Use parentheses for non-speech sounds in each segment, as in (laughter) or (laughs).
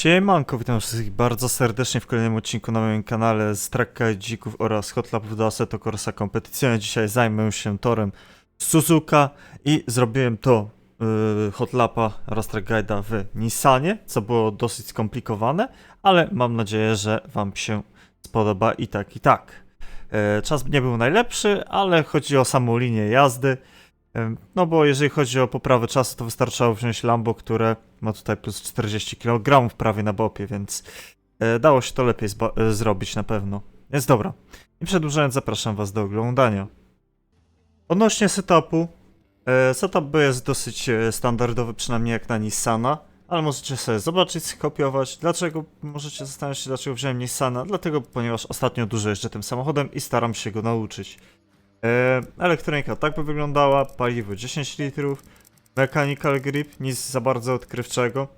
Siemanko, witam wszystkich bardzo serdecznie w kolejnym odcinku na moim kanale z Trakka Dzików oraz Hot Lapów do Assetto Corsa Competizione. Dzisiaj zajmę się torem Suzuka i zrobiłem to yy, Hot Lapa oraz Track Guide'a w Nissanie, co było dosyć skomplikowane, ale mam nadzieję, że wam się spodoba i tak i tak. Yy, czas nie był najlepszy, ale chodzi o samą linię jazdy. No bo jeżeli chodzi o poprawę czasu, to wystarczało wziąć Lambo, które ma tutaj plus 40 kg prawie na bopie, więc e, dało się to lepiej e, zrobić na pewno. Więc dobra. I przedłużając, zapraszam was do oglądania. Odnośnie setupu. E, setup jest dosyć standardowy, przynajmniej jak na Nissana, ale możecie sobie zobaczyć, skopiować. Dlaczego? Możecie zastanawiać się, dlaczego wziąłem Nissana. Dlatego, ponieważ ostatnio dużo jeżdżę tym samochodem i staram się go nauczyć. E, elektronika tak by wyglądała, paliwo 10 litrów, mechanical grip, nic za bardzo odkrywczego.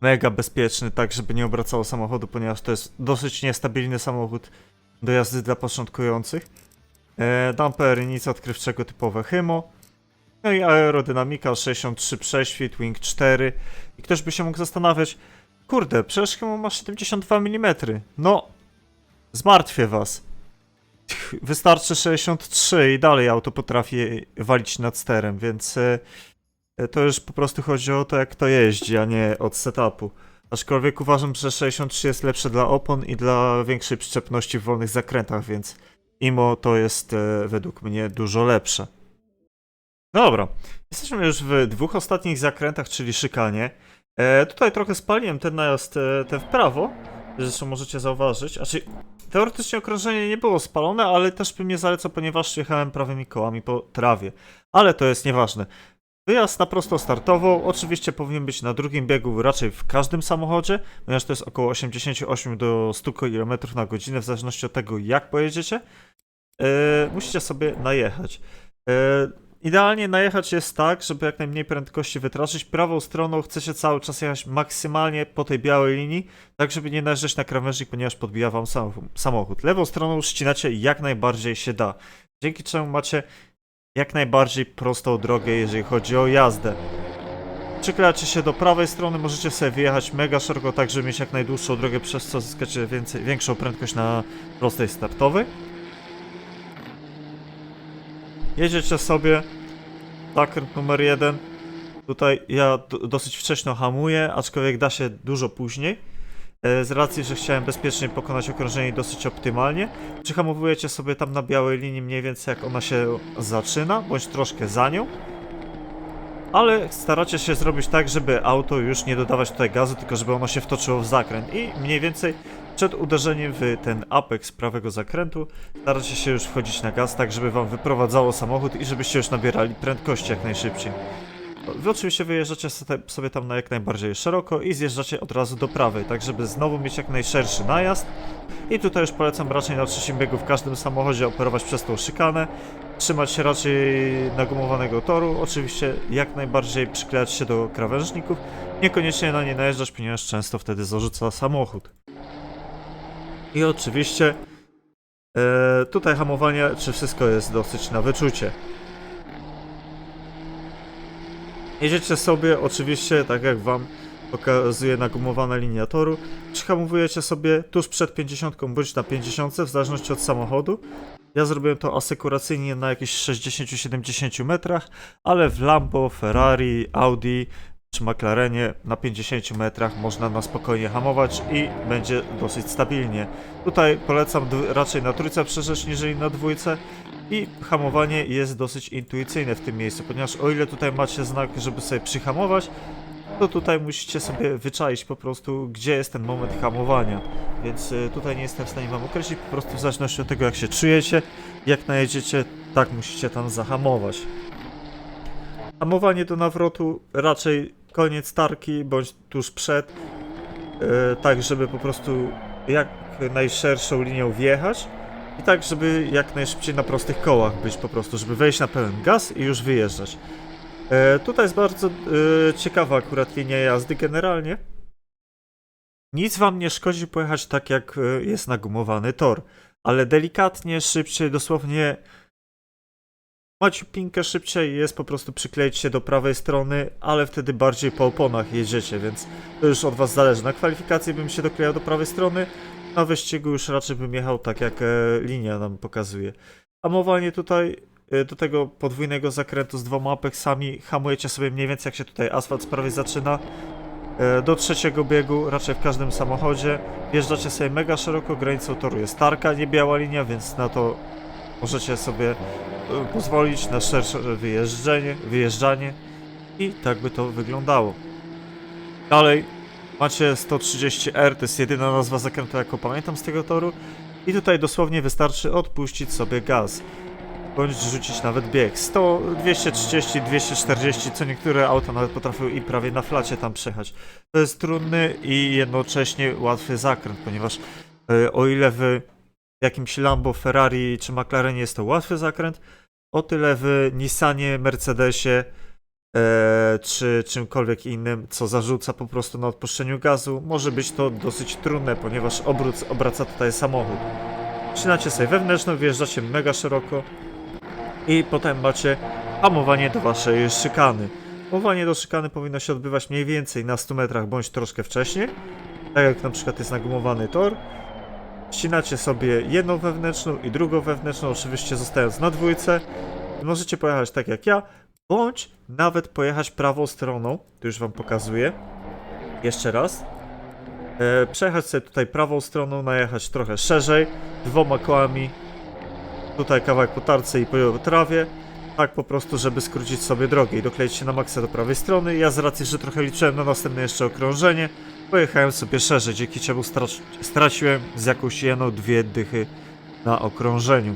Mega bezpieczny, tak żeby nie obracało samochodu, ponieważ to jest dosyć niestabilny samochód do jazdy dla początkujących. E, dampery, nic odkrywczego, typowe Hymo. No i aerodynamika 63 prześwit, Wing 4. I ktoś by się mógł zastanawiać, kurde, przecież Hymo ma 72 mm. No, zmartwię was. (laughs) Wystarczy 63 i dalej auto potrafi walić nad sterem, więc e, e, to już po prostu chodzi o to, jak to jeździ, a nie od setupu. Aczkolwiek uważam, że 63 jest lepsze dla opon i dla większej przyczepności w wolnych zakrętach, więc IMO to jest e, według mnie dużo lepsze. Dobra, jesteśmy już w dwóch ostatnich zakrętach, czyli szykanie. E, tutaj trochę spaliłem ten najazd, ten w prawo, zresztą możecie zauważyć. Znaczy, teoretycznie okrążenie nie było spalone, ale też bym nie zalecał, ponieważ jechałem prawymi kołami po trawie. Ale to jest nieważne. Wyjazd na prosto startową oczywiście powinien być na drugim biegu raczej w każdym samochodzie, ponieważ to jest około 88 do 100 km na godzinę, w zależności od tego jak pojedziecie. E, musicie sobie najechać. E, idealnie najechać jest tak, żeby jak najmniej prędkości wytracić. Prawą stroną chcecie cały czas jechać maksymalnie po tej białej linii, tak żeby nie najeżdżać na krawężnik, ponieważ podbija wam sam, samochód. Lewą stroną ścinacie jak najbardziej się da, dzięki czemu macie jak najbardziej prostą drogę, jeżeli chodzi o jazdę. Przyklejcie się do prawej strony, możecie sobie wyjechać mega szeroko, tak żeby mieć jak najdłuższą drogę, przez co zyskacie więcej, większą prędkość na prostej startowej. Jedziecie sobie, zakręt numer jeden. Tutaj ja do, dosyć wcześnie hamuję, aczkolwiek da się dużo później. E, Z racji, że chciałem bezpiecznie pokonać okrążenie dosyć optymalnie. Przyhamowujecie sobie tam na białej linii mniej więcej jak ona się zaczyna, bądź troszkę za nią. Ale staracie się zrobić tak, żeby auto już nie dodawać tutaj gazu, tylko żeby ono się wtoczyło w zakręt. I mniej więcej przed uderzeniem w ten apex prawego zakrętu staracie się już wchodzić na gaz, tak żeby wam wyprowadzało samochód i żebyście już nabierali prędkości jak najszybciej. Wy oczywiście wyjeżdżacie sobie- tam na jak najbardziej szeroko i zjeżdżacie od razu do prawej, tak żeby znowu mieć jak najszerszy najazd. I tutaj już polecam raczej na trzecim biegu w każdym samochodzie operować przez tą szykanę, trzymać się raczej nagumowanego toru, oczywiście jak najbardziej przyklejać się do krawężników, niekoniecznie na nie najeżdżać, ponieważ często wtedy zarzuca samochód. I oczywiście e, tutaj hamowanie, czy wszystko jest dosyć na wyczucie. Jedziecie sobie, oczywiście, tak jak wam pokazuje nagumowana linia toru, przyhamowujecie sobie tuż przed 50 bądź na 50, w zależności od samochodu. Ja zrobiłem to asekuracyjnie na jakieś 60-70 metrach, ale w Lambo, Ferrari, Audi czy McLarenie na 50 metrach można na spokojnie hamować i będzie dosyć stabilnie. Tutaj polecam raczej na trójce przerzeć niżeli na dwójce i hamowanie jest dosyć intuicyjne w tym miejscu, ponieważ o ile tutaj macie znak, żeby sobie przyhamować, to tutaj musicie sobie wyczaić po prostu, gdzie jest ten moment hamowania. Więc y, tutaj nie jestem w stanie wam określić, po prostu w zależności od tego, jak się czujecie, jak najedziecie, tak musicie tam zahamować. Hamowanie do nawrotu raczej koniec tarki, bądź tuż przed, y, tak żeby po prostu jak najszerszą linią wjechać i tak, żeby jak najszybciej na prostych kołach być po prostu, żeby wejść na pełen gaz i już wyjeżdżać. E, tutaj jest bardzo e, ciekawa akurat linia jazdy generalnie. Nic wam nie szkodzi pojechać tak, jak e, jest nagumowany tor, ale delikatnie, szybciej, dosłownie Macie pinkę szybciej, jest po prostu przykleić się do prawej strony, ale wtedy bardziej po oponach jedziecie, więc to już od was zależy. Na kwalifikacji bym się doklejał do prawej strony, na wyścigu już raczej bym jechał tak jak e, linia nam pokazuje. Hamowanie tutaj e, do tego podwójnego zakrętu z dwoma apeksami hamujecie sobie mniej więcej jak się tutaj asfalt z prawej zaczyna. E, Do trzeciego biegu, raczej w każdym samochodzie, wjeżdżacie sobie mega szeroko, granicą toru jest tarka, nie biała linia, więc na to możecie sobie e, pozwolić na szersze wyjeżdżenie, wyjeżdżanie i tak by to wyglądało. Dalej macie 130R, to jest jedyna nazwa zakrętu, jaką pamiętam z tego toru i tutaj dosłownie wystarczy odpuścić sobie gaz bądź rzucić nawet bieg. 100, 230, 240, co niektóre auta nawet potrafią i prawie na flacie tam przejechać. To jest trudny i jednocześnie łatwy zakręt, ponieważ e, o ile w jakimś Lambo, Ferrari czy McLarenie jest to łatwy zakręt, o tyle w Nissanie, Mercedesie e, czy czymkolwiek innym, co zarzuca po prostu na odpuszczeniu gazu, może być to dosyć trudne, ponieważ obrót obraca tutaj samochód. Wcinacie sobie wewnętrzną, wjeżdżacie mega szeroko i potem macie hamowanie do waszej szykany. Hamowanie do szykany powinno się odbywać mniej więcej na 100 metrach bądź troszkę wcześniej, tak jak na przykład jest nagumowany tor. Ścinacie sobie jedną wewnętrzną i drugą wewnętrzną, oczywiście zostając na dwójce. Możecie pojechać tak jak ja, bądź nawet pojechać prawą stroną, to już wam pokazuję. Jeszcze raz. E, przejechać sobie tutaj prawą stroną, najechać trochę szerzej, dwoma kołami, tutaj kawałek po tarce i po trawie, tak po prostu, żeby skrócić sobie drogę i dokleić się na maksa do prawej strony. Ja z racji, że trochę liczyłem na następne jeszcze okrążenie, pojechałem sobie szerzej, dzięki czemu strac- straciłem z jakąś jedną, dwie dychy na okrążeniu.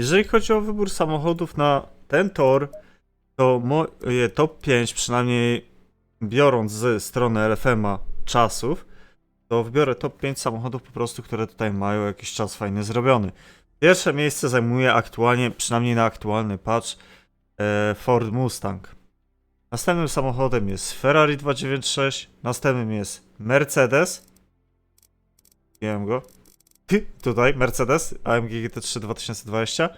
Jeżeli chodzi o wybór samochodów na ten tor, to moje top 5, przynajmniej biorąc z strony LFM-a czasów, to wybiorę top 5 samochodów po prostu, które tutaj mają jakiś czas fajny zrobiony. Pierwsze miejsce zajmuje aktualnie, przynajmniej na aktualny patch, e, Ford Mustang. Następnym samochodem jest Ferrari 296, następnym jest Mercedes. Wiem go. Tutaj Mercedes AMG GT3 2020.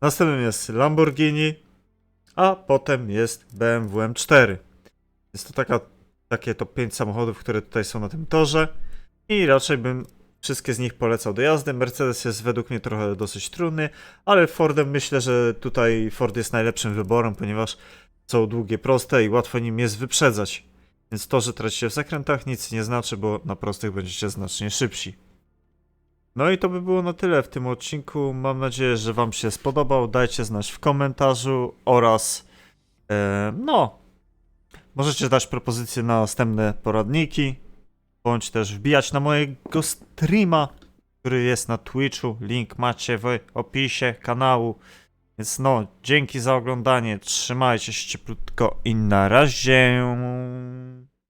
Następnym jest Lamborghini, a potem jest BMW M4. Jest to taka, takie to 5 samochodów, które tutaj są na tym torze i raczej bym Wszystkie z nich polecał do jazdy. Mercedes jest według mnie trochę dosyć trudny, ale Fordem myślę, że tutaj Ford jest najlepszym wyborem, ponieważ są długie, proste i łatwo nim jest wyprzedzać. Więc to, że tracicie w zakrętach nic nie znaczy, bo na prostych będziecie znacznie szybsi. No i to by było na tyle w tym odcinku. Mam nadzieję, że Wam się spodobał. Dajcie znać w komentarzu oraz e, no, możecie dać propozycje na następne poradniki, bądź też wbijać na mojego streama, który jest na Twitchu. Link macie w opisie kanału. Więc no, dzięki za oglądanie. Trzymajcie się cieplutko i na razie.